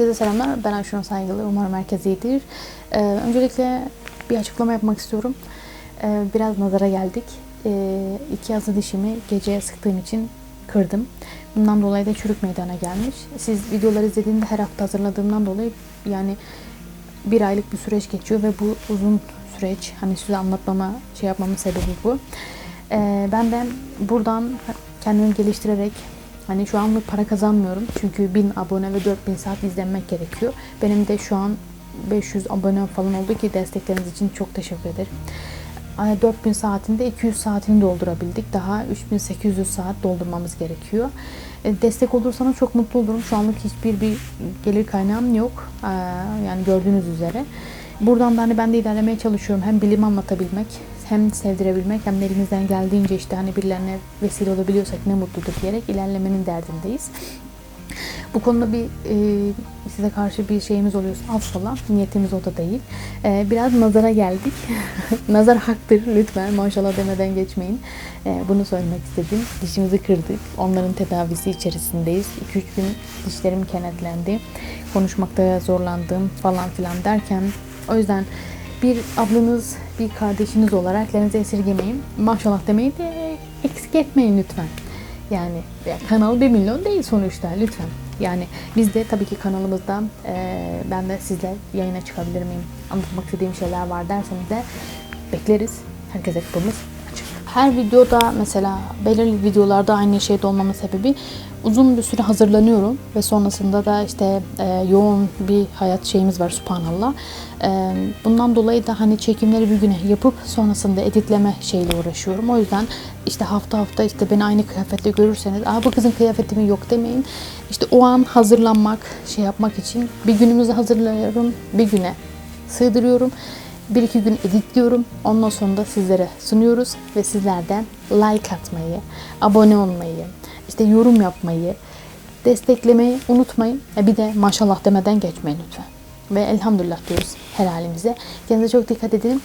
Herkese selamlar. Ben Ayşun Saygılı. Umarım herkes iyidir. Ee, öncelikle bir açıklama yapmak istiyorum. Ee, biraz nazara geldik. Ee, iki yazı dişimi geceye sıktığım için kırdım. Bundan dolayı da çürük meydana gelmiş. Siz videoları izlediğinde her hafta hazırladığımdan dolayı yani bir aylık bir süreç geçiyor ve bu uzun süreç. Hani size anlatmama, şey yapmamın sebebi bu. Ee, ben de buradan kendimi geliştirerek Hani şu anlık para kazanmıyorum. Çünkü 1000 abone ve 4000 saat izlenmek gerekiyor. Benim de şu an 500 abone falan oldu ki destekleriniz için çok teşekkür ederim. Ay, 4000 saatinde 200 saatini doldurabildik. Daha 3800 saat doldurmamız gerekiyor. E, Destek olursanız çok mutlu olurum. Şu anlık hiçbir bir gelir kaynağım yok. Ee, Yani gördüğünüz üzere. Buradan da hani ben de ilerlemeye çalışıyorum. Hem bilim anlatabilmek, hem sevdirebilmek, hem de elimizden geldiğince işte hani birilerine vesile olabiliyorsak ne mutludur diyerek ilerlemenin derdindeyiz. Bu konuda bir e, size karşı bir şeyimiz oluyorsa affola. Niyetimiz o da değil. E, biraz nazara geldik. Nazar haktır lütfen maşallah demeden geçmeyin. E, bunu söylemek istedim. Dişimizi kırdık. Onların tedavisi içerisindeyiz. 2-3 gün dişlerim kenetlendi. Konuşmakta zorlandım falan filan derken o yüzden bir ablanız, bir kardeşiniz olarak elinize esirgemeyin. Maşallah demeyi de eksik etmeyin lütfen. Yani ya kanal 1 milyon değil sonuçta lütfen. Yani biz de tabii ki kanalımızda e, ben de sizle yayına çıkabilir miyim? Anlatmak istediğim şeyler var derseniz de bekleriz. Herkese kapımız açık. Her videoda mesela belirli videolarda aynı şeyde olmamın sebebi uzun bir süre hazırlanıyorum ve sonrasında da işte e, yoğun bir hayat şeyimiz var subhanallah. E, bundan dolayı da hani çekimleri bir güne yapıp sonrasında editleme şeyle uğraşıyorum. O yüzden işte hafta hafta işte beni aynı kıyafetle görürseniz Aa, bu kızın kıyafeti mi yok demeyin. İşte o an hazırlanmak, şey yapmak için bir günümüzü hazırlıyorum, bir güne sığdırıyorum. Bir iki gün editliyorum. Ondan sonra da sizlere sunuyoruz ve sizlerden like atmayı, abone olmayı, işte yorum yapmayı, desteklemeyi unutmayın. E bir de maşallah demeden geçmeyin lütfen. Ve elhamdülillah diyoruz her halimize. Kendinize çok dikkat edin.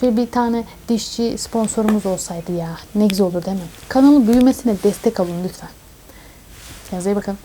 Şöyle bir tane dişçi sponsorumuz olsaydı ya ne güzel olur değil mi? Kanalın büyümesine destek alın lütfen. Kendinize iyi bakın.